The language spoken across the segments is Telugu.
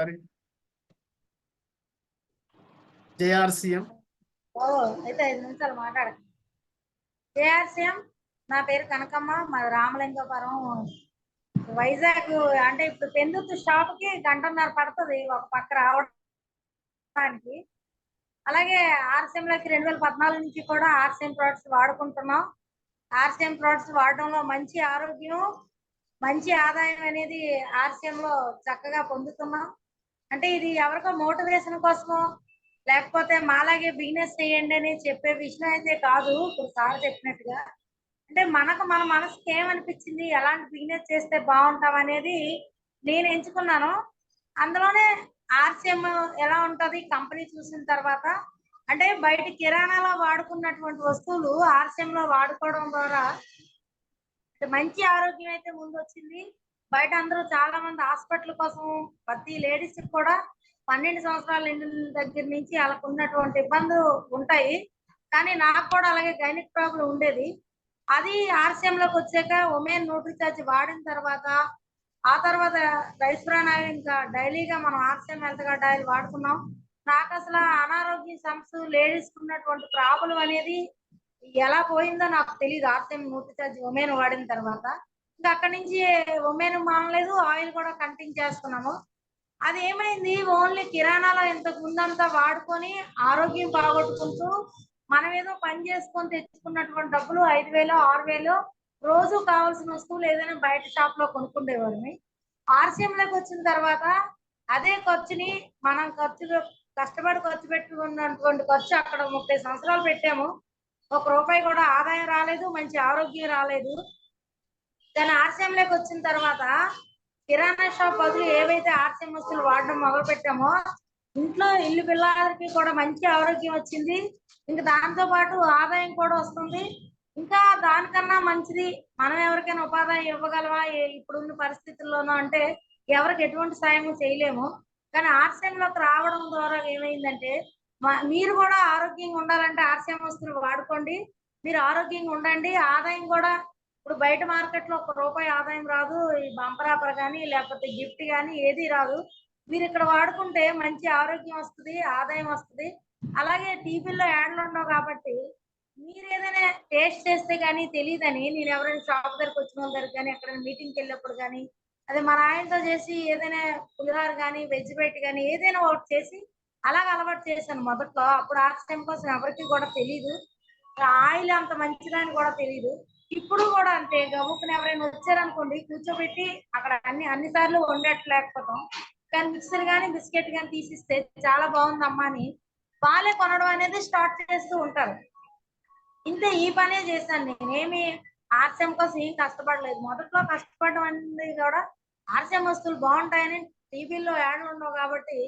ఒకసారి జేఆర్సీఎం. ఓ అయితే ఐదు నిమిషాలు మాట్లాడ. జేఆర్సీఎం నా పేరు కనకమ్మ మా రామలింగపురం. వైజాగ్ అంటే ఇప్పుడు పెందుతు షాప్కి గంటన్నర పడుతుంది ఒక పక్క రావడానికి. అలాగే ఆర్సీఎం లోకి రెండు వేల పద్నాలుగు నుంచి కూడా ఆర్సీఎం ప్రొడక్ట్స్ వాడుకుంటున్నాం. ఆర్సీఎం ప్రొడక్ట్స్ వాడడంలో మంచి ఆరోగ్యం మంచి ఆదాయం అనేది ఆర్సీఎం లో చక్కగా పొందుతున్నాం. అంటే ఇది ఎవరికో మోటివేషన్ కోసమో లేకపోతే మాలాగే బిజినెస్ చేయండి అని చెప్పే విషయం అయితే కాదు ఇప్పుడు సార్ చెప్పినట్టుగా. అంటే మనకు మన మనసుకి ఏమనిపించింది ఎలాంటి బిజినెస్ చేస్తే బాగుంటాం అనేది నేను ఎంచుకున్నాను. అందులోనే ఆర్సీఎం ఎలా ఉంటది కంపెనీ చూసిన తర్వాత అంటే బయట కిరాణాలో వాడుకున్నటువంటి వస్తువులు ఆర్సీఎంలో వాడుకోవడం ద్వారా మంచి ఆరోగ్యం అయితే ముందు వచ్చింది బయట అందరూ చాలా మంది హాస్పిటల్ కోసం ప్రతి లేడీస్ కూడా పన్నెండు సంవత్సరాల నిండిన దగ్గర నుంచి వాళ్ళకు ఉన్నటువంటి ఇబ్బందులు ఉంటాయి. కానీ నాకు కూడా అలాగే గైనిక్ ప్రాబ్లం ఉండేది. అది ఆర్సీఎంలోకి లోకి వచ్చాక ఉమెన్ న్యూట్రిచార్జ్ వాడిన తర్వాత ఆ తర్వాత రైస్ బ్రాన్ ఆయిల్ ఇంకా డైలీగా మనం ఆర్సీఎం హెల్త్ కార్డ్ ఆయిల్ వాడుకున్నాం. నాకు అసలు అనారోగ్య సమస్య లేడీస్ ఉన్నటువంటి ప్రాబ్లం అనేది ఎలా పోయిందో నాకు తెలియదు ఆర్సిఎం న్యూట్రిచార్జ్ ఉమెన్ వాడిన తర్వాత. అక్కడి నుంచి ఉమెన్ మానలేదు ఆయిల్ కూడా కంటిన్యూ చేస్తున్నాము. అది ఏమైంది? ఓన్లీ కిరాణాలో ఇంతకు ముందంతా వాడుకొని ఆరోగ్యం బాగొట్టుకుంటూ మనం ఏదో పని చేసుకొని తెచ్చుకున్నటువంటి డబ్బులు ఐదు వేలు ఆరు వేలు రోజు కావాల్సిన వస్తువులు ఏదైనా బయట షాప్లో కొనుక్కుండేవారిని. ఆర్సీఎంలోకి వచ్చిన తర్వాత అదే ఖర్చుని మనం ఖర్చు కష్టపడి ఖర్చు పెట్టుకున్నటువంటి ఖర్చు అక్కడ ముప్పై సంవత్సరాలు పెట్టాము. ఒక రూపాయి కూడా ఆదాయం రాలేదు మంచి ఆరోగ్యం రాలేదు. దాని ఆర్సీఎంలోకి లోకి వచ్చిన తర్వాత కిరాణా షాప్ బదులు ఏవైతే ఆర్సిఎం వస్తువులు వాడడం మొదలు పెట్టామో ఇంట్లో ఇల్లు పిల్లలకి కూడా మంచి ఆరోగ్యం వచ్చింది. ఇంకా దాంతో పాటు ఆదాయం కూడా వస్తుంది. ఇంకా దానికన్నా మంచిది మనం ఎవరికైనా ఉపాధి ఇవ్వగలవా ఇప్పుడున్న పరిస్థితుల్లోనూ అంటే ఎవరికి ఎటువంటి సాయం చేయలేము. కానీ ఆర్సీఎంలోకి లోకి రావడం ద్వారా ఏమైందంటే మీరు కూడా ఆరోగ్యంగా ఉండాలంటే ఆర్సిఎం వస్తువులు వాడుకోండి. మీరు ఆరోగ్యంగా ఉండండి. ఆదాయం కూడా ఇప్పుడు బయట మార్కెట్లో ఒక రూపాయి ఆదాయం రాదు ఈ బంపరాపర కానీ లేకపోతే గిఫ్ట్ కానీ ఏది రాదు. మీరు ఇక్కడ వాడుకుంటే మంచి ఆరోగ్యం వస్తుంది ఆదాయం వస్తుంది. అలాగే టీవీల్లో యాడ్లు ఉండవు కాబట్టి మీరు ఏదైనా టేస్ట్ చేస్తే కానీ తెలియదని నేను ఎవరైనా షాప్ దగ్గరకు వచ్చిన వాళ్ళ దగ్గర కానీ ఎక్కడైనా మీటింగ్కి వెళ్ళినప్పుడు కానీ అదే మన ఆయనతో చేసి ఏదైనా పులిహార కానీ వెజ్ బయట కానీ ఏదైనా ఒకటి చేసి అలాగ అలవాటు చేశాను మొదట్లో. అప్పుడు ఆర్ట్స్ కోసం ఎవరికి కూడా తెలియదు ఆయిల్ అంత మంచిదని కూడా తెలియదు ఇప్పుడు కూడా అంతే. గబుక్కుని ఎవరైనా వచ్చారనుకోండి కూర్చోబెట్టి అక్కడ అన్ని అన్ని సార్లు వండట్లేకపోతాం. కానీ మిక్సర్ కానీ బిస్కెట్ కానీ తీసిస్తే చాలా బాగుందమ్మా అని వాళ్ళే కొనడం అనేది స్టార్ట్ చేస్తూ ఉంటారు. ఇంత ఈ పనే చేశాను నేనేమి ఆర్సెం కోసం ఏం కష్టపడలేదు. మొదట్లో కష్టపడడం అనేది కూడా ఆర్సెం వస్తువులు బాగుంటాయని టీవీలో యాడ్లు ఉండవు కాబట్టి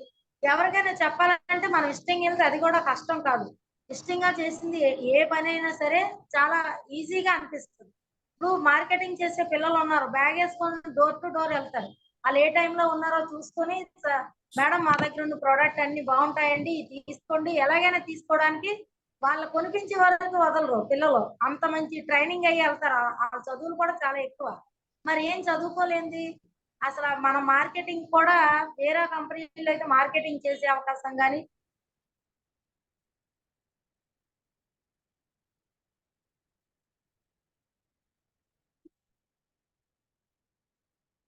ఎవరికైనా చెప్పాలంటే మనం ఇష్టంగా వెళ్తే అది కూడా కష్టం కాదు. ఇష్టంగా చేసింది ఏ- పని అయినా సరే చాలా ఈజీగా అనిపిస్తుంది. ఇప్పుడు మార్కెటింగ్ చేసే పిల్లలు ఉన్నారు బ్యాగ్ వేసుకొని డోర్ టు డోర్ వెళ్తారు. వాళ్ళు ఏ టైంలో ఉన్నారో చూసుకొని మేడం మా దగ్గర ఉన్న ప్రోడక్ట్ అన్ని బాగుంటాయండి ఇది తీసుకోండి. ఎలాగైనా తీసుకోవడానికి వాళ్ళు కొనిపించే వరకు వదలరు పిల్లలు. అంత మంచి ట్రైనింగ్ అయ్యి వెళ్తారు. ఆ- ఆ చదువులు కూడా చాలా ఎక్కువ. మరి ఏం చదువుకోలేంది? అసలు మన మార్కెటింగ్ కూడా వేరే కంపెనీలో అయితే మార్కెటింగ్ చేసే అవకాశం కానీ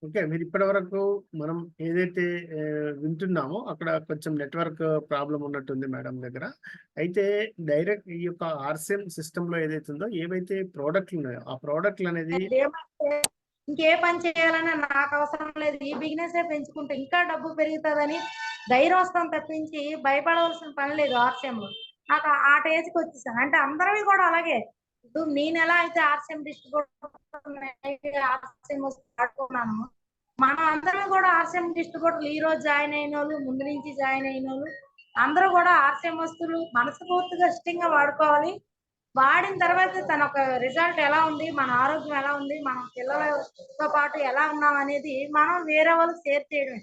ఓకే మీరు ఇప్పటి వరకు మనం ఏదైతే వింటున్నామో అక్కడ కొంచెం నెట్వర్క్ ప్రాబ్లం ఉన్నట్టుంది మేడం దగ్గర. అయితే డైరెక్ట్ ఈ యొక్క ఆర్సిఎం సిస్టమ్లో ఏదైతే ఉందో ఏవైతే ప్రోడక్ట్లు ఉన్నాయో ఆ ప్రోడక్ట్లు అనేది ఇంకే పని చేయాలన్నా నాకు అవసరం లేదు. ఈ బిజినెస్ పెంచుకుంటే ఇంకా డబ్బు పెరుగుతుందని ధైర్యం వస్తాం తప్పించి భయపడవలసిన పని లేదు ఆర్సిఎం నాకు ఆ- టేజ్కి కి వచ్చేసాను అంటే అందరివి కూడా అలాగే. ఇప్పుడు నేను ఎలా అయితే ఆర్సిఎం డిస్ట్రిబ్యూటర్ ఆర్సిఎం వాడుకున్నాను మనం అందరం కూడా ఆర్సిఎం డిస్ట్రిబ్యూటర్లు ఈ రోజు జాయిన్ అయిన వాళ్ళు ముందు నుంచి జాయిన్ అయిన వాళ్ళు అందరూ కూడా ఆర్సిఎం వస్తువులు మనస్ఫూర్తిగా ఇష్టంగా వాడుకోవాలి. వాడిన తర్వాత తన ఒక రిజల్ట్ ఎలా ఉంది మన ఆరోగ్యం ఎలా ఉంది మన పిల్లలతో పాటు ఎలా ఉన్నాం అనేది మనం వేరే వాళ్ళకి షేర్ చేయడం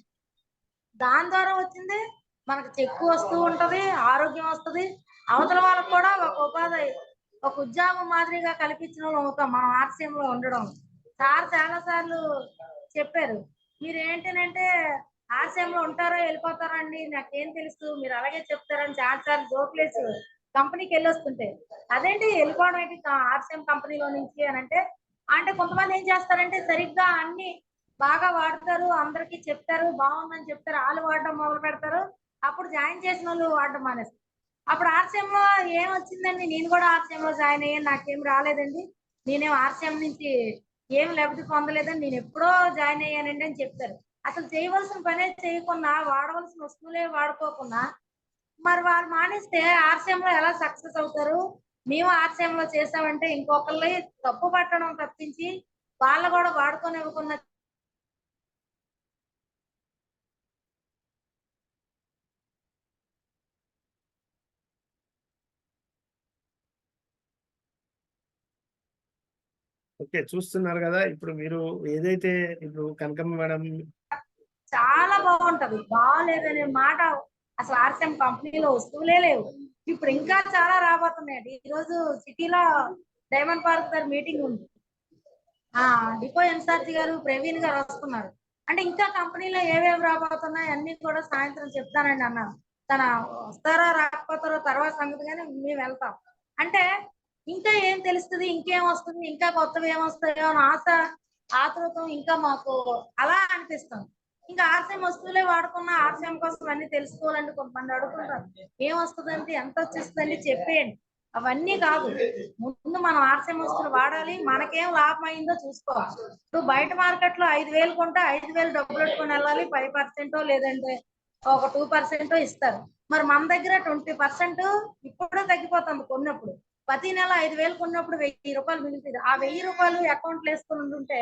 దాని ద్వారా వచ్చింది మనకు చెక్కు వస్తూ ఉంటది ఆరోగ్యం వస్తది. అవతల వాళ్ళకు కూడా ఒక ఉపాధి ఒక ఉద్యోగం మాదిరిగా కల్పించిన వాళ్ళు ఒక మనం ఆర్సీఎంలో ఉండడం. సార్ చాలా సార్లు చెప్పారు. మీరు ఏంటనంటే ఆర్సీఎం లో ఉంటారో వెళ్ళిపోతారో అండి నాకేం తెలుసు మీరు అలాగే చెప్తారని చాలా సార్లు జోక్లేసి కంపెనీకి వెళ్ళొస్తుంటే. అదేంటి వెళ్ళిపోవడం ఏంటి ఆర్సీఎం కంపెనీలో నుంచి అని అంటే అంటే కొంతమంది ఏం చేస్తారంటే సరిగ్గా అన్ని బాగా వాడతారు అందరికి చెప్తారు బాగుందని చెప్తారు వాళ్ళు వాడడం మొదలు పెడతారు అప్పుడు జాయిన్ చేసిన వాళ్ళు వాడడం మానేస్తారు. అప్పుడు ఆర్సీఎం లో ఏం వచ్చిందండి నేను కూడా ఆర్సీఎం లో జాయిన్ అయ్యాను నాకేం రాలేదండి. నేనేం ఆర్సీఎం నుంచి ఏం లబ్ధి పొందలేదని నేను ఎప్పుడో జాయిన్ అయ్యానండి అని చెప్తారు. అసలు చేయవలసిన పనే చేయకుండా వాడవలసిన వస్తువులే వాడుకోకుండా మరి వాళ్ళు మానేస్తే ఆర్సీఎంలో ఎలా సక్సెస్ అవుతారు? మేము ఆర్సీఎంలో చేసామంటే ఇంకొకళ్ళని తప్పు పట్టడం తప్పించి వాళ్ళు కూడా వాడుకోనివ్వకుండా ఓకే చూస్తున్నారు కదా. ఇప్పుడు మీరు ఏదైతే ఇప్పుడు కనకమ్మ మేడం చాలా బాగుంటది. బాగాలేదనే మాట అసలు ఆర్సీఎం కంపెనీలో వస్తువులే లేవు. ఇప్పుడు ఇంకా చాలా రాబోతున్నాయండి. ఈ రోజు సిటీలో డైమండ్ పార్క్ దగ్గర మీటింగ్ ఉంది. ఆ డిపో ఇన్ఛార్జి గారు ప్రవీణ్ గారు వస్తున్నారు. అంటే ఇంకా కంపెనీలో ఏవేవి రాబోతున్నాయి అన్ని కూడా సాయంత్రం చెప్తానండి అన్నారు తన వస్తారో రాకపోతారో తర్వాత సంగతి కానీ మేము వెళ్తాం. అంటే ఇంకా ఏం తెలుస్తుంది? ఇంకేం వస్తుంది? ఇంకా కొత్తవి ఏం వస్తాయో అని ఆశ ఆతృతం ఇంకా మాకు అలా అనిపిస్తుంది. ఇంకా ఆర్సీఎం వస్తువులే వాడుకున్న ఆర్సీఎం కోసం అన్ని తెలుసుకోవాలంటే కొంతమంది అడుగుతుంటారు. ఏం వస్తుందండి ఎంత వచ్చేస్తుందండి చెప్పేయండి. అవన్నీ కాదు. ముందు మనం ఆర్సీఎం వస్తువులు వాడాలి. మనకేం లాభం అయిందో చూసుకోవాలి. ఇప్పుడు బయట మార్కెట్లో ఐదు వేలు కొంటే ఐదు వేలు డబ్బులు పెట్టుకొని వెళ్ళాలి. ఫైవ్ పర్సెంట్ లేదంటే ఒక టూ పర్సెంట్ ఇస్తారు. మరి మన దగ్గర ట్వంటీ పర్సెంట్ ఇప్పుడే తగ్గిపోతుంది కొన్నప్పుడు. ప్రతి నెల ఐదు వేలు కొన్నప్పుడు వెయ్యి రూపాయలు మిగులుతుంది ఆ వెయ్యి రూపాయలు అకౌంట్లో వేసుకుని ఉంటే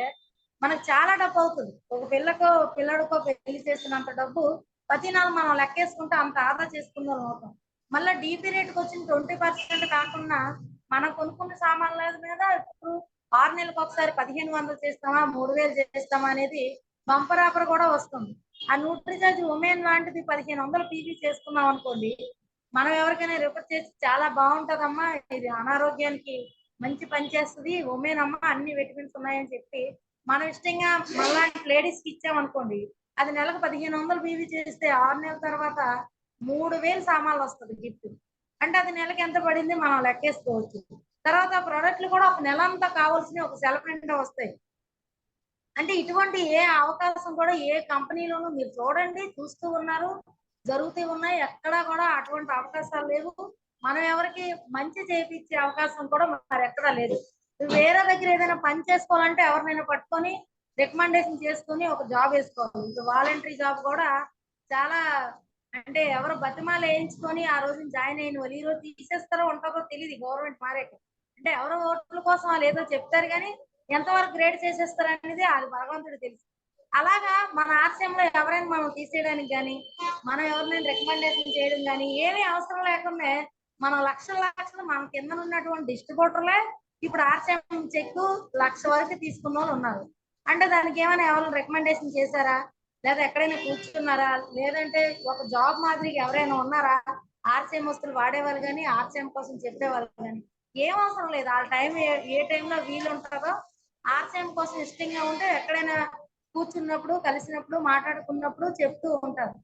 మనకు చాలా డబ్బు అవుతుంది. ఒక పిల్లకో పిల్లడికో పెళ్ళి చేసినంత డబ్బు ప్రతి నెల మనం లెక్కేసుకుంటే అంత ఆదా చేసుకుందాం అవుతాం. మళ్ళీ డీపీ రేట్కి వచ్చిన ట్వంటీ పర్సెంట్ కాకుండా మనం కొనుక్కున్న సామాన్ల మీద ఇప్పుడు ఆరు నెలలకు ఒకసారి పదిహేను వందలు చేస్తామా మూడు వేలు చేస్తామా అనేది బంపర్ ఆఫర్ కూడా వస్తుంది. ఆ న్యూట్రిజాజ్ ఉమెన్ లాంటిది పదిహేను వందలు పీజీ చేసుకున్నాం అనుకోండి మనం ఎవరికైనా రిఫర్ చేసి చాలా బాగుంటదమ్మా. ఇది అనారోగ్యానికి మంచి పని చేస్తుంది. ఉమెన్ అమ్మ అన్ని విటమిన్స్ ఉన్నాయని చెప్పి మనం ఇష్టంగా మళ్ళాంటి లేడీస్కి ఇచ్చామనుకోండి అది నెలకు పదిహేను వందలు బీవీ చేస్తే ఆరు నెలల తర్వాత మూడు వేలు సామాన్లు వస్తుంది గిఫ్ట్ అంటే అది నెలకి ఎంత పడింది మనం లెక్కేసుకోవచ్చు. తర్వాత ఆ ప్రోడక్ట్లు కూడా ఒక నెల అంతా కావాల్సిన ఒక సెల నిండా వస్తాయి. అంటే ఇటువంటి ఏ అవకాశం కూడా ఏ కంపెనీలోనూ మీరు చూడండి చూస్తూ ఉన్నారు. జరుగుతూ ఉన్నాయి. ఎక్కడా కూడా అటువంటి అవకాశాలు లేవు. మనం ఎవరికి మంచి చేపించే అవకాశం కూడా మరి ఎక్కడా లేదు వేరే దగ్గర ఏదైనా పని చేసుకోవాలంటే ఎవరినైనా పట్టుకొని రికమెండేషన్ చేసుకొని ఒక జాబ్ వేసుకోవాలి. ఇంకా వాలంటరీ జాబ్ కూడా చాలా అంటే ఎవరు బతిమాలు వేయించుకొని ఆ రోజు జాయిన్ అయిన వాళ్ళు ఈ రోజు తీసేస్తారో ఉంటారో తెలియదు గవర్నమెంట్ మారేట అంటే ఎవరో ఓట్ల కోసం వాళ్ళు ఏదో చెప్తారు కానీ ఎంతవరకు గ్రేడ్ చేసేస్తారు అనేది అది భగవంతుడు తెలుసు. అలాగా మన ఆశయంలో ఎవరైనా మనం తీసేయడానికి కానీ మనం ఎవరినైనా రికమెండేషన్ చేయడం కానీ ఏమీ అవసరం లేకుండా మనం లక్షల లక్షలు మన కింద ఉన్నటువంటి డిస్ట్రిబ్యూటర్లే ఇప్పుడు ఆర్సీఎం చెక్ లక్ష వరకు తీసుకున్న వాళ్ళు ఉన్నారు. అంటే దానికి ఏమైనా ఎవరైనా రికమెండేషన్ చేశారా? లేదా ఎక్కడైనా కూర్చున్నారా? లేదంటే ఒక జాబ్ మాదిరిగా ఎవరైనా ఉన్నారా? ఆర్సీఎం వస్తువులు వాడేవాళ్ళు కానీ ఆర్సీఎం కోసం చెప్పేవాళ్ళు కానీ ఏం అవసరం లేదు. ఆ టైం ఏ ఏ టైంలో వీలు ఉంటుందో ఆర్సీఎం కోసం ఇష్టంగా ఉంటే ఎక్కడైనా కూర్చున్నప్పుడు కలిసినప్పుడు మాట్లాడుకున్నప్పుడు చెప్తూ ఉంటారు.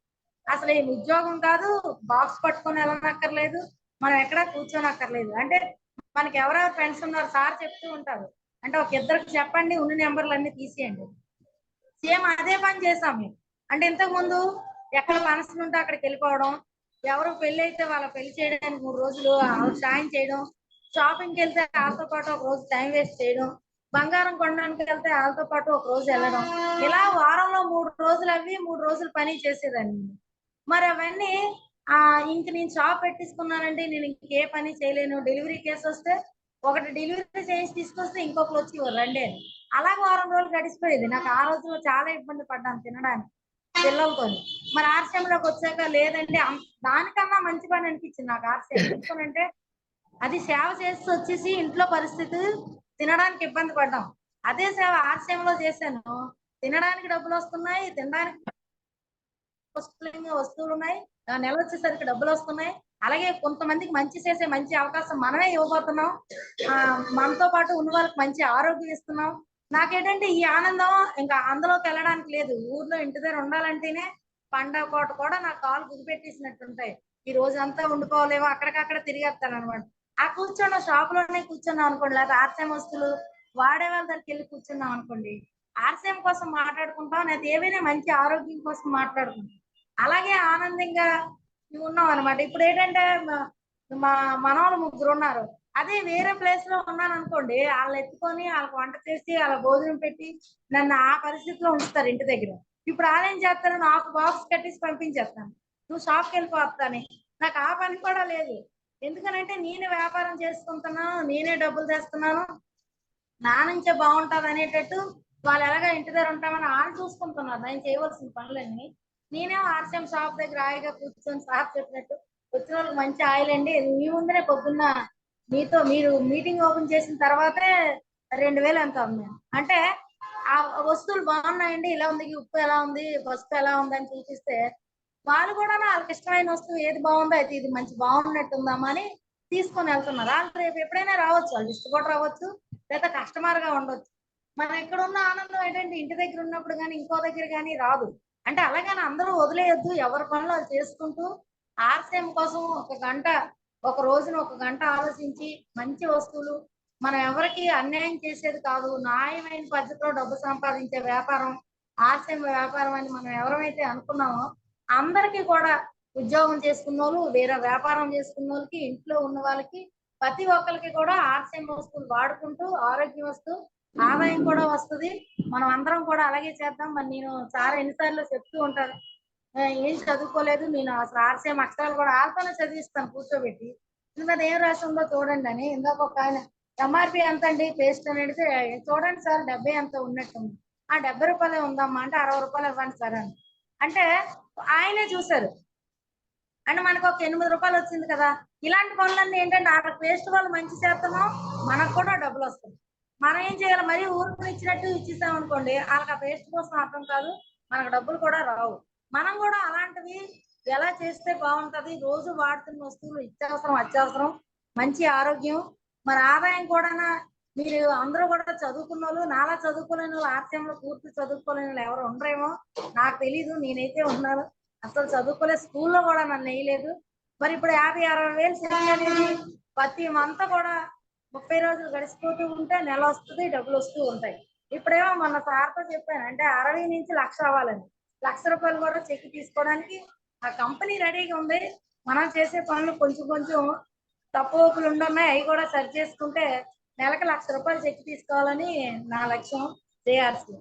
అసలు ఏం ఉద్యోగం కాదు బాక్స్ పట్టుకొని వెళ్ళనక్కర్లేదు మనం ఎక్కడ కూర్చోనక్కర్లేదు. అంటే మనకి ఎవరెవరు ఫ్రెండ్స్ ఉన్నారు సార్ చెప్తూ ఉంటారు. అంటే ఒక ఇద్దరికి చెప్పండి ఉన్న నెంబర్లు అన్ని తీసేయండి. సేమ్ అదే పని చేసాం మేము. అంటే ఇంతకు ముందు ఎక్కడ మనసులు ఉంటే అక్కడికి వెళ్ళిపోవడం ఎవరు పెళ్ళి అయితే వాళ్ళ పెళ్ళి చేయడానికి మూడు రోజులు సాయం చేయడం షాపింగ్కి వెళ్తే వాళ్ళతో పాటు ఒక రోజు టైం వేస్ట్ చేయడం బంగారం కొనడానికి వెళ్తే వాళ్ళతో పాటు ఒక రోజు వెళ్ళడం. ఇలా వారంలో మూడు రోజులు అవి మూడు రోజులు పని చేసేదాన్ని. మరి అవన్నీ ఆ ఇంక నేను షాప్ పెట్టించుకున్నానంటే నేను ఇంకే పని చేయలేను. డెలివరీ కేసు వస్తే ఒకటి డెలివరీ చేసి తీసుకొస్తే ఇంకొకరు వచ్చి రండి. అలాగే వారం రోజులు గడిచిపోయేది. నాకు ఆ రోజులో చాలా ఇబ్బంది పడ్డాను తినడానికి పిల్లలతో. మరి ఆర్సీఎంలోకి వచ్చాక లేదంటే దానికన్నా మంచి పని అనిపించింది నాకు ఆర్సీఎం. ఎందుకంటే అది సేవ చేసి వచ్చేసి ఇంట్లో పరిస్థితి తినడానికి ఇబ్బంది పడ్డాం. అదే సేవ ఆశయంలో చేశాను. తినడానికి డబ్బులు వస్తున్నాయి తినడానికి వస్తువులు ఉన్నాయి. నెల వచ్చేసరికి డబ్బులు వస్తున్నాయి. అలాగే కొంతమందికి మంచి చేసే మంచి అవకాశం మనమే ఇవ్వబోతున్నాం. ఆ మనతో పాటు ఉన్న వాళ్ళకి మంచి ఆరోగ్యం ఇస్తున్నాం. నాకేంటంటే ఈ ఆనందం ఇంకా అందులోకి వెళ్ళడానికి లేదు. ఊర్లో ఇంటి దగ్గర ఉండాలంటేనే పండగ పూట కూడా నా కాలు గురిపెట్టేసినట్టు ఉంటాయి ఈ రోజు అంతా ఉండిపోలేమో అక్కడికక్కడ తిరిగేస్తాను అనమాట ఆ కూర్చొని షాప్లోనే కూర్చున్నాం అనుకోండి లేదా ఆర్సీఎం వస్తువులు వాడే వాళ్ళ దగ్గరికి వెళ్ళి కూర్చున్నాం అనుకోండి ఆర్సీఎం కోసం మాట్లాడుకుంటాం లేదా ఏవైనా మంచి ఆరోగ్యం కోసం మాట్లాడుకుంటాం. అలాగే ఆనందంగా ఉన్నాం అనమాట ఇప్పుడు ఏంటంటే మా- మనవాళ్ళు ముగ్గురు ఉన్నారు. అదే వేరే ప్లేస్లో ఉన్నాను అనుకోండి వాళ్ళు ఎత్తుకొని వాళ్ళకి వంట చేసి వాళ్ళ భోజనం పెట్టి నన్ను ఆ పరిస్థితిలో ఉంచుతారు ఇంటి దగ్గర. ఇప్పుడు వాళ్ళు ఏం చేస్తారు? నాకు బాక్స్ కట్టేసి పంపించేస్తాను నువ్వు షాప్కి వెళ్ళిపోతానే నాకు ఆ పని కూడా లేదు. ఎందుకనంటే నేనే వ్యాపారం చేసుకుంటున్నాను నేనే డబ్బులు తెస్తున్నాను నా నుంచే బాగుంటుంది అనేటట్టు వాళ్ళు ఎలాగ ఇంటి దగ్గర ఉంటామని వాళ్ళు చూసుకుంటున్నారు. నేను చేయవలసిన పనులన్నీ. నేనే ఆర్సీఎం షాప్ దగ్గర హాయిగా కూర్చొని సార్ చెప్పినట్టు వచ్చిన వాళ్ళకి మంచి ఆయిల్ అండి. మీ ముందరే పొద్దున్న మీతో మీరు మీటింగ్ ఓపెన్ చేసిన తర్వాతే రెండు వేలు ఎంత ఉంది అంటే ఆ వస్తువులు బాగున్నాయండి ఇలా ఉంది ఉప్పు ఎలా ఉంది పసుపు ఎలా ఉంది అని చూపిస్తే వాళ్ళు కూడా వాళ్ళకి ఇష్టమైన వస్తువు ఏది బాగుందో అయితే ఇది మంచి బాగున్నట్టు ఉందామా అని తీసుకొని వెళ్తున్నారు. వాళ్ళు రేపు ఎప్పుడైనా రావచ్చు వాళ్ళు డిస్ట్రిబ్యూటర్ రావచ్చు లేదా కస్టమర్గా ఉండొచ్చు. మనం ఎక్కడ ఉన్న ఆనందం ఏంటంటే ఇంటి దగ్గర ఉన్నప్పుడు కానీ ఇంకో దగ్గర కానీ రాదు. అంటే అలాగని అందరూ వదిలేయద్దు ఎవరి పనులు వాళ్ళు చేసుకుంటూ ఆర్సీఎం కోసం ఒక గంట ఒక రోజున ఒక గంట ఆలోచించి మంచి వస్తువులు మనం ఎవరికి అన్యాయం చేసేది కాదు న్యాయమైన పద్ధతిలో డబ్బు సంపాదించే వ్యాపారం ఆర్సీఎం వ్యాపారం అని మనం ఎవరమైతే అనుకున్నామో అందరికీ కూడా ఉద్యోగం చేసుకున్న వాళ్ళు వేరే వ్యాపారం చేసుకున్న వాళ్ళకి ఇంట్లో ఉన్న వాళ్ళకి ప్రతి ఒక్కరికి కూడా ఆర్సీఎం వస్తువులు వాడుకుంటూ ఆరోగ్యం వస్తూ ఆదాయం కూడా వస్తుంది. మనం అందరం కూడా అలాగే చేద్దాం. మరి నేను చాలా ఎన్నిసార్లు చెప్తూ ఉంటాను. ఏం చదువుకోలేదు. నేను అసలు ఆర్సీఎం అక్షరాలు కూడా ఆల్తోనే చదివిస్తాను కూర్చోబెట్టి. దీని మీద ఏం రాసి ఉందో చూడండి అని. ఇందాక ఒక ఆయన ఎంఆర్పి ఎంత అండి? పేస్ట్ అని అడిగితే చూడండి సార్ డెబ్బై ఎంత ఉన్నట్టుంది. ఆ డెబ్బై రూపాయలే ఉందమ్మా అంటే అరవై రూపాయలు ఇవ్వండి సార్ అని. అంటే ఆయనే చూశారు. అంటే మనకు ఒక ఎనిమిది రూపాయలు వచ్చింది కదా. ఇలాంటి పనులన్నీ ఏంటంటే ఆ పేస్ట్ వాళ్ళు మంచి చేస్తున్నాం మనకు కూడా డబ్బులు వస్తాయి. మనం ఏం చేయాలి? మరి ఊరికి ఇచ్చినట్టు ఇచ్చేసాం అనుకోండి వాళ్ళకి ఆ పేస్ట్ కోసం అర్థం కాదు మనకు డబ్బులు కూడా రావు. మనం కూడా అలాంటివి ఎలా చేస్తే బాగుంటది? రోజు వాడుతున్న వస్తువులు ఇత్యవసరం అత్యవసరం మంచి ఆరోగ్యం మన ఆదాయం కూడా మీరు అందరూ కూడా చదువుకున్న వాళ్ళు నాలా చదువుకోలేని వాళ్ళు ఆర్సీఎంలో పూర్తి చదువుకోలేని వాళ్ళు ఎవరు ఉండరేమో నాకు తెలీదు నేనైతే ఉన్నాను. అసలు చదువుకోలే స్కూల్లో కూడా నన్ను వేయలేదు. మరి ఇప్పుడు యాభై అరవై వేలు సెలవు అనేది ప్రతి మంత్ కూడా ముప్పై రోజులు గడిచిపోతూ ఉంటే నెల వస్తుంది డబ్బులు వస్తూ ఉంటాయి. ఇప్పుడేమో మొన్న సార్తో చెప్పాను అంటే అరవై నుంచి లక్ష అవ్వాలని. లక్ష రూపాయలు కూడా చెక్ తీసుకోవడానికి ఆ కంపెనీ రెడీగా ఉంది. మనం చేసే పనులు కొంచెం కొంచెం తప్పు ఒప్పులు ఉండున్నాయి అవి కూడా సరి చేసుకుంటే నెలకు లక్ష రూపాయలు చెక్ తీసుకోవాలని నా లక్ష్యం జేఆర్సీ.